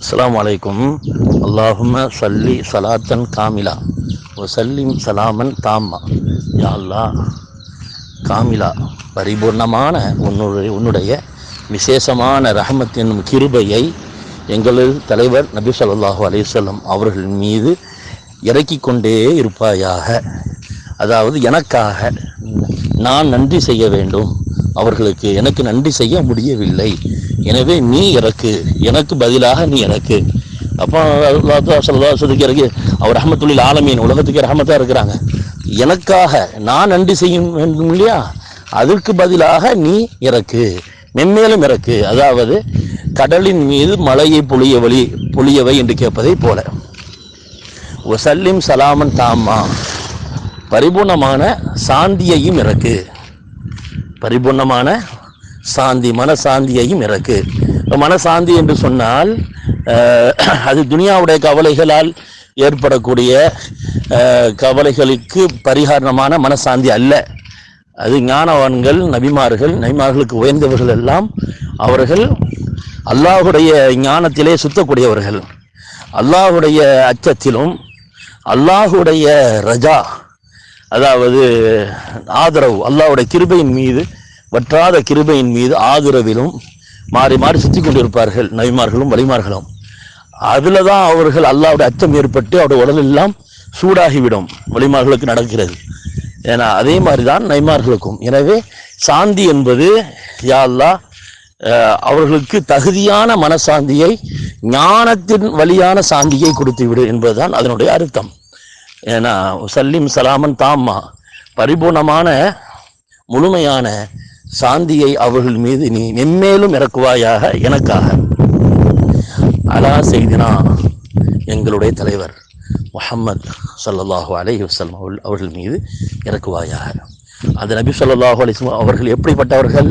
அஸ்ஸலாமு அலைக்கும் அல்லாஹும்ம சல்லி சலாத்தன் காமிலா வசல்லிம் சலாமன் தாம்மா யா அல்லாஹ் காமிலா பரிபூர்ணமான உன்னுடைய உன்னுடைய விசேஷமான ரஹமத்தின் கிருபையை எங்களது தலைவர் நபி சொல்லாஹு அலைஹி அவர்கள் மீது இறக்கி கொண்டே இருப்பாயாக. அதாவது எனக்காக நான் நன்றி செய்ய வேண்டும். அவர்களுக்கு எனக்கு நன்றி செய்ய முடியவில்லை. எனவே நீ இறக்கு எனக்கு பதிலாக நீ இறக்கு அப்போ சொல்லதுக்கு இறக்கு அவர் ரஹமத்துல்லில் ஆலமீன் உலகத்துக்கு ரஹமத்தாக இருக்கிறாங்க. எனக்காக நான் நன்றி செய்யும் வேண்டும் இல்லையா? அதற்கு பதிலாக நீ இறக்கு. மென்மேலும் இறக்கு. அதாவது கடலின் மீது மலையை பொழிய வழி பொழியவை என்று கேட்பதை போல. ஒசல்லிம் சலாமன் தாம்மா. பரிபூர்ணமான சாந்தியையும் இறக்கு. பரிபூர்ணமான சாந்தி மனசாந்தியையும் இறக்கு. மனசாந்தி என்று சொன்னால் அது துனியாவுடைய கவலைகளால் ஏற்படக்கூடிய கவலைகளுக்கு பரிகாரணமான மனசாந்தி அல்ல. அது ஞானவான்கள் நபிமார்கள் நபிமார்களுக்கு உயர்ந்தவர்கள் எல்லாம் அவர்கள் அல்லாஹுடைய ஞானத்திலே சுத்தக்கூடியவர்கள். அல்லாஹுடைய அச்சத்திலும் அல்லாஹுடைய ரஜா அதாவது ஆதரவு அல்லாஹ்வுடைய கிருபையின் மீது வற்றாத கிருபையின் மீது ஆதரவிலும் மாறி மாறி சுற்றி கொண்டிருப்பார்கள் நவிமார்களும் வலிமார்களும். அதில் தான் அவர்கள் அல்லாவுடைய அச்சம் ஏற்பட்டு அவருடைய உடலெல்லாம் சூடாகிவிடும் வலிமார்களுக்கு நடக்கிறது. ஏன்னா அதே மாதிரி தான் நைமார்களுக்கும் எனவே சாந்தி என்பது யா அல்லாஹ் அவர்களுக்கு தகுதியான மனசாந்தியை ஞானத்தின் வழியான சாந்தியை கொடுத்து விடு என்பதுதான் அதனுடைய அர்த்தம். ஏன்னா சல்லிம் சலாமன் தாம்மா பரிபூர்ணமான முழுமையான சாந்தியை அவர்கள் மீது நீ மென்மேலும் இறக்குவாயாக எனக்காக. அலா செய்தினா எங்களுடைய தலைவர் முஹம்மத் சல்லாஹு அலைஹி வஸல்லம் அவர்கள் அவர்கள் மீது இறக்குவாயாக. அந்த நபி சொல்லாஹு அலி அவர்கள் எப்படிப்பட்டவர்கள்?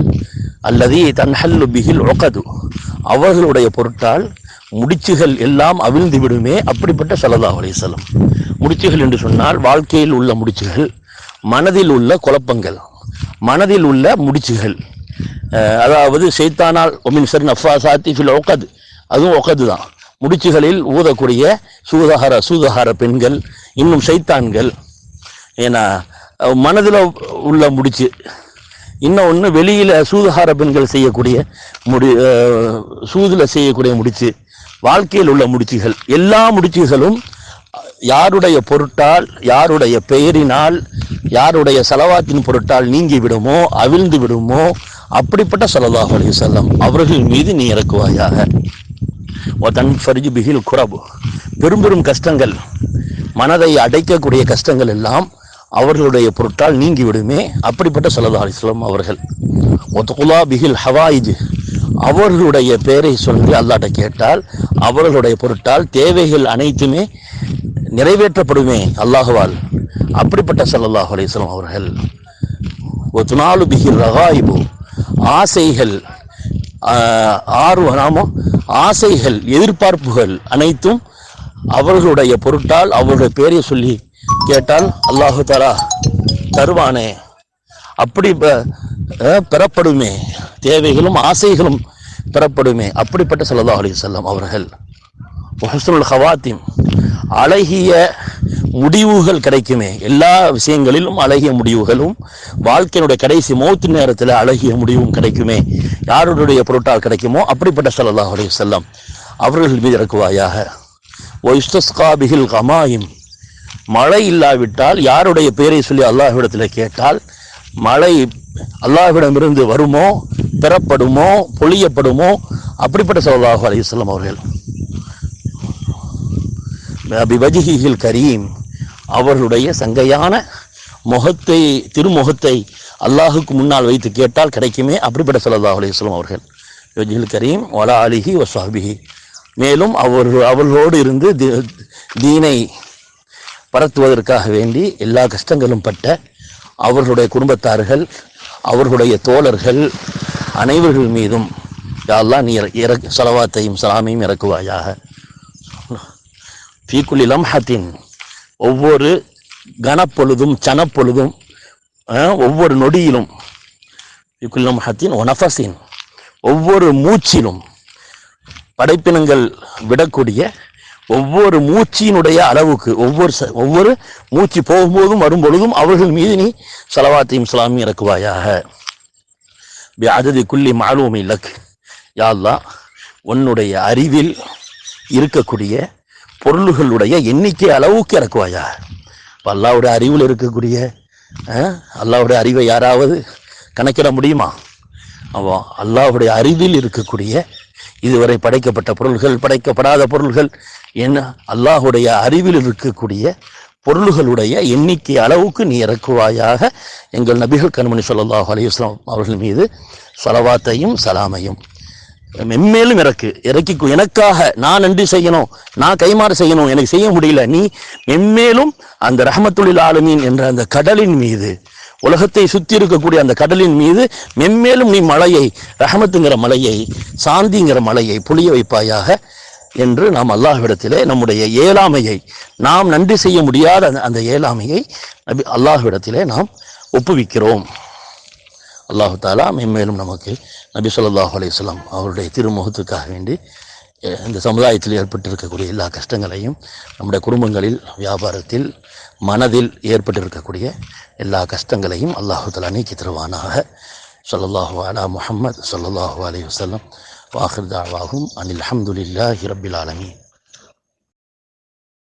அல்லது தன்ஹல்லு பிகில் ஒக்கது அவர்களுடைய பொருட்டால் முடிச்சுகள் எல்லாம் அவிழ்ந்து விடுமே அப்படிப்பட்ட ஸல்லல்லாஹு அலைஹி வஸல்லம். முடிச்சுகள் என்று சொன்னால் வாழ்க்கையில் உள்ள முடிச்சுகள் மனதில் உள்ள குழப்பங்கள். மனதில் உள்ள முடிச்சுகள். அதாவது செய்தானால் ஒமின் சரி நஃபா சாத்தி ஃபில் ஒக்கது அதுவும் ஒக்கது தான். முடிச்சுகளில் ஊதக்கூடிய சூதகார சூதகார பெண்கள் இன்னும் சைத்தான்கள். ஏன்னா மனதில் உள்ள முடிச்சு. இன்னொன்று வெளியில் சூதகார பெண்கள் செய்யக்கூடிய முடி அஹ் சூதுல செய்யக்கூடிய முடிச்சு. வாழ்க்கையில் உள்ள முடிச்சுகள். எல்லா முடிச்சுகளும் யாருடைய பொருட்டால் யாருடைய பெயரினால் யாருடைய செலவாத்தின் பொருட்டால் நீங்கி விடுமோ அவிழ்ந்து விடுமோ அப்படிப்பட்ட சொல்லலாஹ் அலி செல்லம் அவர்கள் மீது நீ இறக்குவாயாக. ஒதன் ஃபர்ஜு பிஹில் குரபு. பெரும் பெரும் கஷ்டங்கள் மனதை அடைக்கக்கூடிய கஷ்டங்கள் எல்லாம் அவர்களுடைய பொருட்டால் நீங்கிவிடுமே அப்படிப்பட்ட ஸல்லல்லாஹு அலிஸ்லாம் அவர்கள். ஒத்துகுலா பிகில் ஹவாயிஜ். அவர்களுடைய பெயரை சொல்லி அல்லாட்ட கேட்டால் அவர்களுடைய பொருட்டால் தேவைகள் அனைத்துமே நிறைவேற்றப்படுமே அல்லாஹுவால். அப்படிப்பட்ட சல்லாஹ் அலிஸ்லாம் அவர்கள். ஒத்துனாலு பிகில் ரகாயிபு. ஆசைகள் ஆஹ், ஆசைகள் எதிர்பார்ப்புகள் அனைத்தும் அவர்களுடைய பொருட்டால் அவர்களுடைய பேரை சொல்லி கேட்டால் அல்லாஹு தலா தருவானே. அப்படி ப- பெறப்படுமே. தேவைகளும் ஆசைகளும் பெறப்படுமே. அப்படிப்பட்ட ஸல்லல்லாஹு அலி வஸல்லம் அவர்கள். ஹுஸ்னுல் ஹவாத்திம் அழகிய முடிவுகள் கிடைக்குமே. எல்லா விஷயங்களிலும் அழகிய முடிவுகளும் வாழ்க்கையினுடைய கடைசி மௌத்து நேரத்தில் அழகிய முடிவும் கிடைக்குமே. யாருடைய பொருட்டால் கிடைக்குமோ அப்படிப்பட்ட ஸல்லல்லாஹு அலி செல்லம் அவர்கள் மீது இறக்குவாயாக. ஒய்ஸ்தஸ்காபிகில் கமாயும் மழை இல்லாவிட்டால் யாருடைய பெயரை சொல்லி அல்லாஹ்விடத்தில் கேட்டால் மழை அல்லாஹ்விடமிருந்து வருமோ பெறப்படுமோ பொழியப்படுமோ? அப்படிப்பட்ட ஸல்லல்லாஹு அலைஹி அவர்கள். பிவஜிஹில் கரீம் அவர்களுடைய சங்கையான முகத்தை திருமுகத்தை அல்லாஹுக்கு முன்னால் வைத்து கேட்டால் கிடைக்குமே அப்படிப்பட்ட ஸல்லல்லாஹு அலைஹி அவர்கள். வஜிஹில் கரீம் வலா அலிஹி வசாபிஹி மேலும் அவர்கள் அவர்களோடு இருந்து தி- தீனை பரத்துவதற்காக வேண்டி எல்லா கஷ்டங்களும் பட்ட அவர்களுடைய குடும்பத்தார்கள் அவர்களுடைய தோழர்கள் அனைவர்கள் மீதும் யாரெல்லாம் நீ இற- இறக் சலவாத்தையும் சலாமையும் இறக்குவாயாக. ஃபீக்குலி லம்ஹத்தின் ஒவ்வொரு கனப்பொழுதும் சனப்பொழுதும் ஒவ்வொரு நொடியிலும் ஃபீக்குலி லம்ஹத்தின் ஒனஃபஸின் ஒவ்வொரு மூச்சிலும் படைப்பினங்கள் விடக்கூடிய ஒவ்வொரு மூச்சியினுடைய அளவுக்கு ஒவ்வொரு ச- ஒவ்வொரு மூச்சு போகும்போதும் வரும்பொழுதும் அவர்கள் மீது நீ சலவாத்தையும் சலாமியும் இறக்குவாயாக. வியாததி குள்ளி மாலூமி இலக் யாழ்லா உன்னுடைய அறிவில் இருக்கக்கூடிய பொருள்களுடைய எண்ணிக்கை அளவுக்கு இறக்குவாயா. இப்போ அல்லாவுடைய அறிவில் இருக்கக்கூடிய அல்லாவுடைய அறிவை யாராவது கணக்கிட முடியுமா? அவன் அல்லாவுடைய அறிவில் இருக்கக்கூடிய இதுவரை படைக்கப்பட்ட பொருள்கள் படைக்கப்படாத பொருள்கள் என்ன? அல்லாஹுடைய அறிவில் இருக்கக்கூடிய பொருள்களுடைய எண்ணிக்கை அளவுக்கு நீ இறக்குவாயாக எங்கள் நபிகள் கண்மணி சொல்லாஹு அலையுஸ்லாம் அவர்கள் மீது சலவாத்தையும் சலாமையும். மென்மேலும் இறக்கு. இறக்கி எனக்காக நான் நன்றி செய்யணும் நான் கைமாறு செய்யணும் எனக்கு செய்ய முடியல. நீ மென்மேலும் அந்த ரஹமத்துலில் ஆளுமீன் என்ற அந்த கடலின் மீது உலகத்தை சுற்றி இருக்கக்கூடிய அந்த கடலின் மீது மென்மேலும் நீ மலையை ரஹமத்துங்கிற மலையை சாந்திங்கிற மலையை புளிய வைப்பாயாக என்று நாம் அல்லாஹ்விடத்திலே நம்முடைய ஏழாமையை நாம் நன்றி செய்ய முடியாத அந்த- அந்த நபி அல்லாஹ்விடத்திலே நாம் ஒப்புவிக்கிறோம். அல்லாஹு தாலா மென்மேலும் நமக்கு நபி சொல்லாஹ் அலையம் அவருடைய திருமுகத்துக்காக வேண்டி இந்த சமுதாயத்தில் ஏற்பட்டிருக்கக்கூடிய எல்லா கஷ்டங்களையும் நம்முடைய குடும்பங்களில் வியாபாரத்தில் மனதில் ஏற்பட்டிருக்கக்கூடிய எல்லா கஷ்டங்களையும் அல்லாஹுதலா நீக்கி தருவானாக. சொல்லல்லாஹு அலா முஹம்மத் சொல்லல்லாஹு அலி வசல்லம் வாஹிர்தாவாகும் அனில் அஹமதுல்லாஹி ரப்பில் ஆலமீன்.